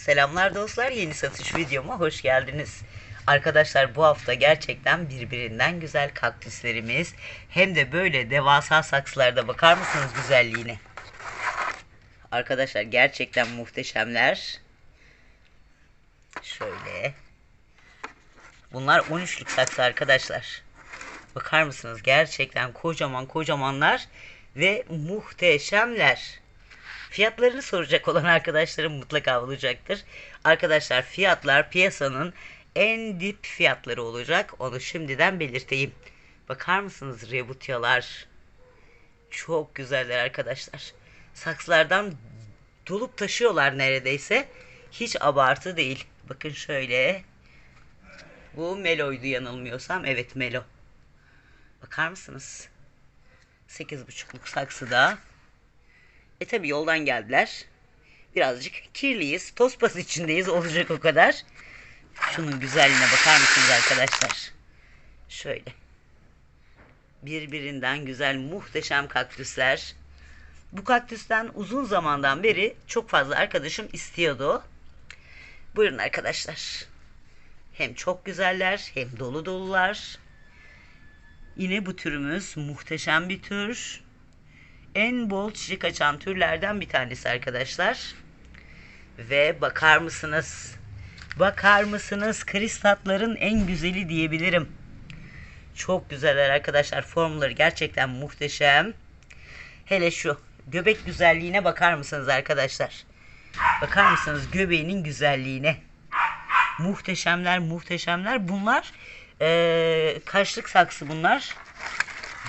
Selamlar dostlar yeni satış videoma hoş geldiniz. Arkadaşlar bu hafta gerçekten birbirinden güzel kaktüslerimiz hem de böyle devasa saksılarda bakar mısınız güzelliğine? Arkadaşlar gerçekten muhteşemler. Şöyle. Bunlar 13'lük saksı arkadaşlar. Bakar mısınız? Gerçekten kocaman kocamanlar ve muhteşemler. Fiyatlarını soracak olan arkadaşlarım mutlaka bulacaktır. Arkadaşlar fiyatlar piyasanın en dip fiyatları olacak. Onu şimdiden belirteyim. Bakar mısınız rebutyalar? Çok güzeller arkadaşlar. Saksılardan dolup taşıyorlar neredeyse. Hiç abartı değil. Bakın şöyle. Bu Melo'ydu yanılmıyorsam. Evet Melo. Bakar mısınız? 8,5'luk saksıda. E tabi yoldan geldiler. Birazcık kirliyiz. Toz pas içindeyiz. Olacak o kadar. Şunun güzelliğine bakar mısınız arkadaşlar? Şöyle. Birbirinden güzel muhteşem kaktüsler. Bu kaktüsten uzun zamandan beri çok fazla arkadaşım istiyordu. Buyurun arkadaşlar. Hem çok güzeller hem dolu dolular. Yine bu türümüz muhteşem bir tür. En bol çiçek açan türlerden bir tanesi arkadaşlar. Ve bakar mısınız? Bakar mısınız? Kristatların en güzeli diyebilirim. Çok güzeller arkadaşlar. Formları gerçekten muhteşem. Hele şu göbek güzelliğine bakar mısınız arkadaşlar? Bakar mısınız göbeğinin güzelliğine? Muhteşemler muhteşemler. Bunlar ee, kaçlık saksı bunlar?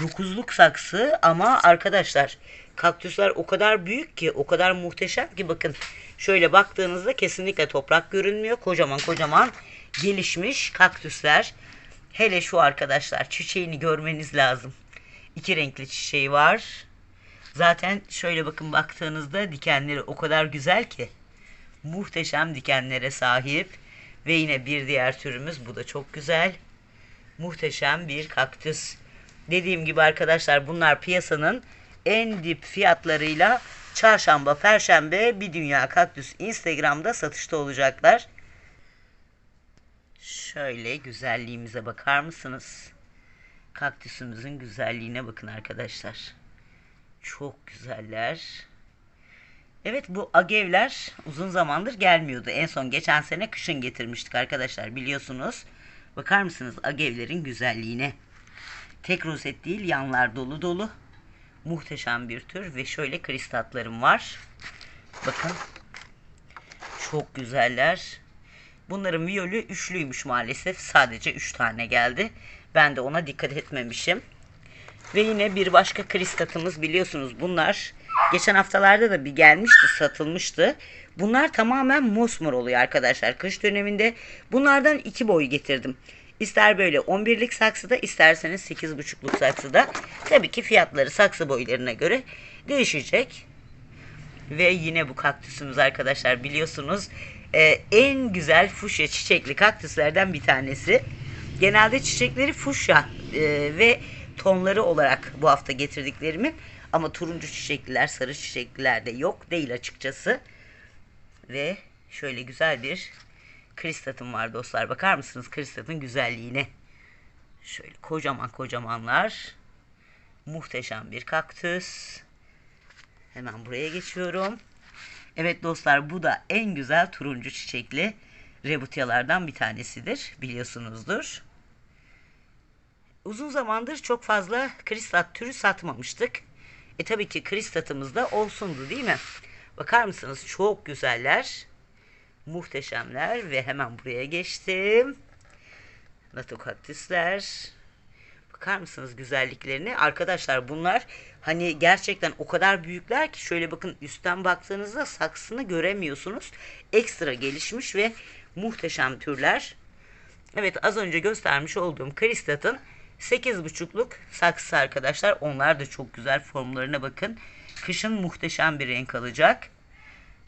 Dokuzluk saksı ama arkadaşlar kaktüsler o kadar büyük ki o kadar muhteşem ki bakın şöyle baktığınızda kesinlikle toprak görünmüyor. Kocaman kocaman gelişmiş kaktüsler. Hele şu arkadaşlar çiçeğini görmeniz lazım. İki renkli çiçeği var. Zaten şöyle bakın baktığınızda dikenleri o kadar güzel ki. Muhteşem dikenlere sahip. Ve yine bir diğer türümüz bu da çok güzel. Muhteşem bir kaktüs. Dediğim gibi arkadaşlar bunlar piyasanın en dip fiyatlarıyla çarşamba, perşembe bir dünya kaktüs Instagram'da satışta olacaklar. Şöyle güzelliğimize bakar mısınız? Kaktüsümüzün güzelliğine bakın arkadaşlar. Çok güzeller. Evet bu agevler uzun zamandır gelmiyordu. En son geçen sene kışın getirmiştik arkadaşlar biliyorsunuz. Bakar mısınız agevlerin güzelliğine? Tek rozet değil yanlar dolu dolu. Muhteşem bir tür ve şöyle kristatlarım var. Bakın. Çok güzeller. Bunların viyolü üçlüymüş maalesef. Sadece üç tane geldi. Ben de ona dikkat etmemişim. Ve yine bir başka kristatımız biliyorsunuz bunlar. Geçen haftalarda da bir gelmişti satılmıştı. Bunlar tamamen mosmor oluyor arkadaşlar. Kış döneminde bunlardan iki boy getirdim. İster böyle 11'lik saksıda isterseniz 8,5'luk saksıda. Tabii ki fiyatları saksı boylarına göre değişecek. Ve yine bu kaktüsümüz arkadaşlar biliyorsunuz e, en güzel fuşya çiçekli kaktüslerden bir tanesi. Genelde çiçekleri fuşya e, ve tonları olarak bu hafta getirdiklerimin ama turuncu çiçekliler, sarı çiçekliler de yok değil açıkçası. Ve şöyle güzel bir kristatım var dostlar. Bakar mısınız kristatın güzelliğine? Şöyle kocaman kocamanlar. Muhteşem bir kaktüs. Hemen buraya geçiyorum. Evet dostlar bu da en güzel turuncu çiçekli rebutyalardan bir tanesidir. Biliyorsunuzdur. Uzun zamandır çok fazla kristat türü satmamıştık. E tabii ki kristatımız da olsundu değil mi? Bakar mısınız? Çok güzeller. Muhteşemler ve hemen buraya geçtim. Natokaktüsler. Bakar mısınız güzelliklerine? Arkadaşlar bunlar hani gerçekten o kadar büyükler ki şöyle bakın üstten baktığınızda saksını göremiyorsunuz. Ekstra gelişmiş ve muhteşem türler. Evet az önce göstermiş olduğum kristatın 8,5'luk saksısı arkadaşlar. Onlar da çok güzel formlarına bakın. Kışın muhteşem bir renk alacak.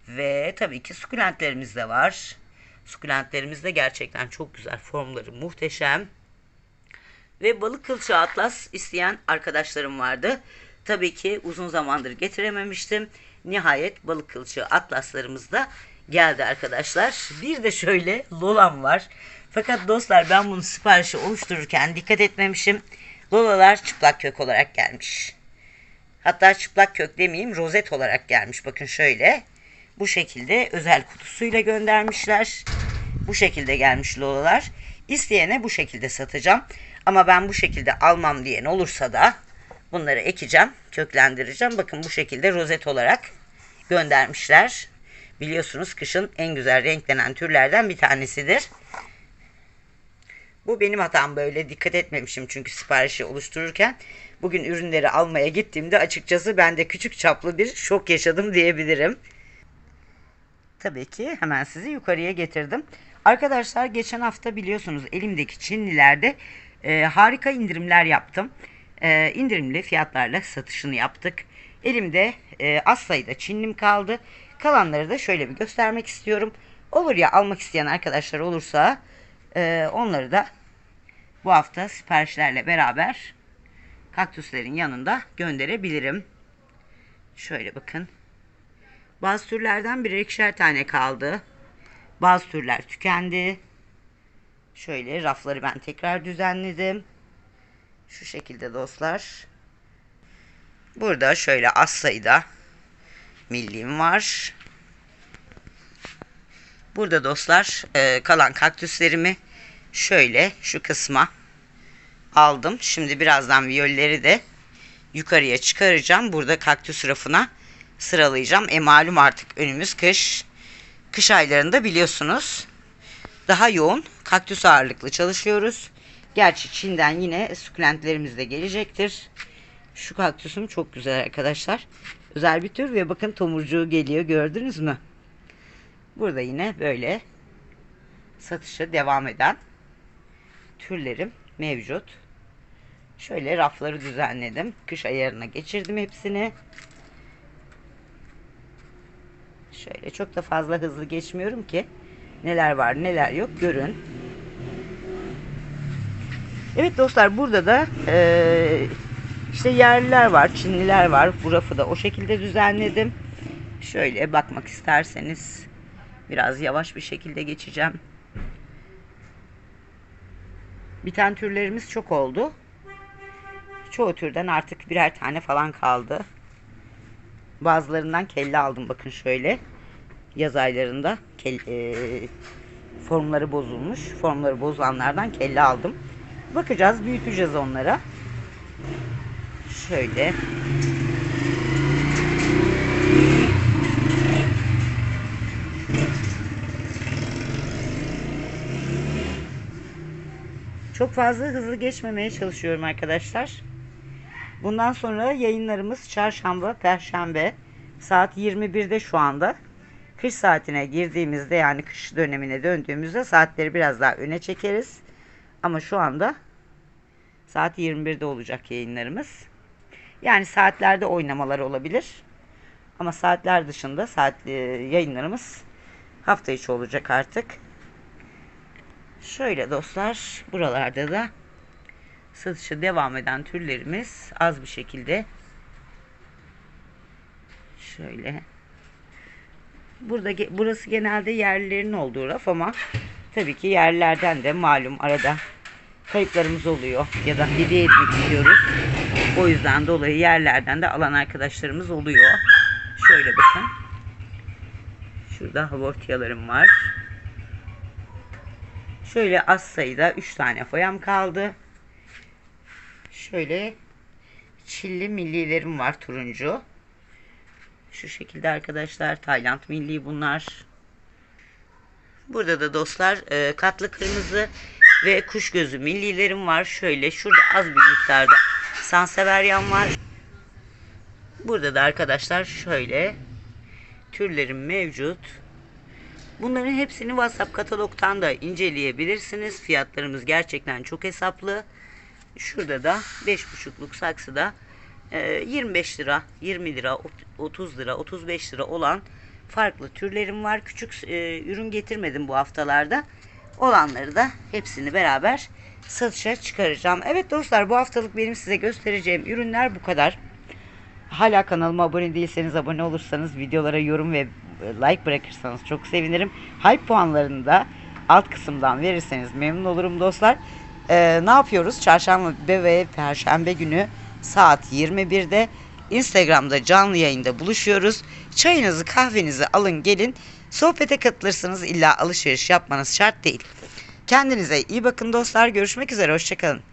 Ve tabii ki sukulentlerimiz de var. Sukulentlerimiz de gerçekten çok güzel. Formları muhteşem. Ve balık kılçığı atlas isteyen arkadaşlarım vardı. Tabii ki uzun zamandır getirememiştim. Nihayet balık kılçığı atlaslarımız da geldi arkadaşlar. Bir de şöyle Lolam var. Fakat dostlar ben bunu siparişi oluştururken dikkat etmemişim. Lolalar çıplak kök olarak gelmiş. Hatta çıplak kök demeyeyim rozet olarak gelmiş. Bakın şöyle. Bu şekilde özel kutusuyla göndermişler. Bu şekilde gelmiş lolalar. İsteyene bu şekilde satacağım. Ama ben bu şekilde almam diyen olursa da bunları ekeceğim, köklendireceğim. Bakın bu şekilde rozet olarak göndermişler. Biliyorsunuz kışın en güzel renklenen türlerden bir tanesidir. Bu benim hatam böyle dikkat etmemişim çünkü siparişi oluştururken. Bugün ürünleri almaya gittiğimde açıkçası ben de küçük çaplı bir şok yaşadım diyebilirim. Tabii ki hemen sizi yukarıya getirdim. Arkadaşlar geçen hafta biliyorsunuz elimdeki Çinlilerde e, harika indirimler yaptım. E, indirimli fiyatlarla satışını yaptık. Elimde e, az sayıda Çinlim kaldı. Kalanları da şöyle bir göstermek istiyorum. Olur ya almak isteyen arkadaşlar olursa e, onları da bu hafta siparişlerle beraber kaktüslerin yanında gönderebilirim. Şöyle bakın. Bazı türlerden birer ikişer tane kaldı. Bazı türler tükendi. Şöyle rafları ben tekrar düzenledim. Şu şekilde dostlar. Burada şöyle az sayıda milliğim var. Burada dostlar e, kalan kaktüslerimi şöyle şu kısma aldım. Şimdi birazdan viyolleri de yukarıya çıkaracağım. Burada kaktüs rafına sıralayacağım. E malum artık önümüz kış. Kış aylarında biliyorsunuz daha yoğun kaktüs ağırlıklı çalışıyoruz. Gerçi Çin'den yine sukulentlerimiz de gelecektir. Şu kaktüsüm çok güzel arkadaşlar. Özel bir tür ve bakın tomurcuğu geliyor gördünüz mü? Burada yine böyle satışa devam eden türlerim mevcut. Şöyle rafları düzenledim. Kış ayarına geçirdim hepsini. Şöyle çok da fazla hızlı geçmiyorum ki neler var neler yok görün. Evet dostlar burada da e, işte yerliler var, Çinliler var. Bu rafı da o şekilde düzenledim. Şöyle bakmak isterseniz biraz yavaş bir şekilde geçeceğim. Biten türlerimiz çok oldu. Çoğu türden artık birer tane falan kaldı. Bazılarından kelle aldım bakın şöyle. Yaz aylarında kel, e, formları bozulmuş. Formları bozulanlardan kelle aldım. Bakacağız, büyüteceğiz onlara. Şöyle. Çok fazla hızlı geçmemeye çalışıyorum arkadaşlar. Bundan sonra yayınlarımız çarşamba, perşembe saat 21'de şu anda. Kış saatine girdiğimizde yani kış dönemine döndüğümüzde saatleri biraz daha öne çekeriz. Ama şu anda saat 21'de olacak yayınlarımız. Yani saatlerde oynamalar olabilir. Ama saatler dışında saat yayınlarımız hafta içi olacak artık. Şöyle dostlar buralarda da satışa devam eden türlerimiz az bir şekilde şöyle burada burası genelde yerlilerin olduğu raf ama tabii ki yerlilerden de malum arada kayıplarımız oluyor ya da hediye etmek istiyoruz. O yüzden dolayı yerlerden de alan arkadaşlarımız oluyor. Şöyle bakın. Şurada havortiyalarım var. Şöyle az sayıda 3 tane foyam kaldı. Şöyle çilli millilerim var turuncu. Şu şekilde arkadaşlar Tayland milli bunlar. Burada da dostlar e, katlı kırmızı ve kuş gözü millilerim var. Şöyle şurada az bir miktarda Sanseveryan var. Burada da arkadaşlar şöyle türlerim mevcut. Bunların hepsini WhatsApp katalogtan da inceleyebilirsiniz. Fiyatlarımız gerçekten çok hesaplı. Şurada da 5,5'luk saksıda 25 e, lira, 20 lira, 30 lira, 35 lira olan farklı türlerim var. Küçük e, ürün getirmedim bu haftalarda. Olanları da hepsini beraber satışa çıkaracağım. Evet dostlar bu haftalık benim size göstereceğim ürünler bu kadar. Hala kanalıma abone değilseniz abone olursanız videolara yorum ve like bırakırsanız çok sevinirim. Hype puanlarını da alt kısımdan verirseniz memnun olurum dostlar. Ee, ne yapıyoruz? Çarşamba ve Perşembe günü saat 21'de Instagram'da canlı yayında buluşuyoruz. Çayınızı kahvenizi alın gelin. Sohbete katılırsınız illa alışveriş yapmanız şart değil. Kendinize iyi bakın dostlar. Görüşmek üzere. Hoşçakalın.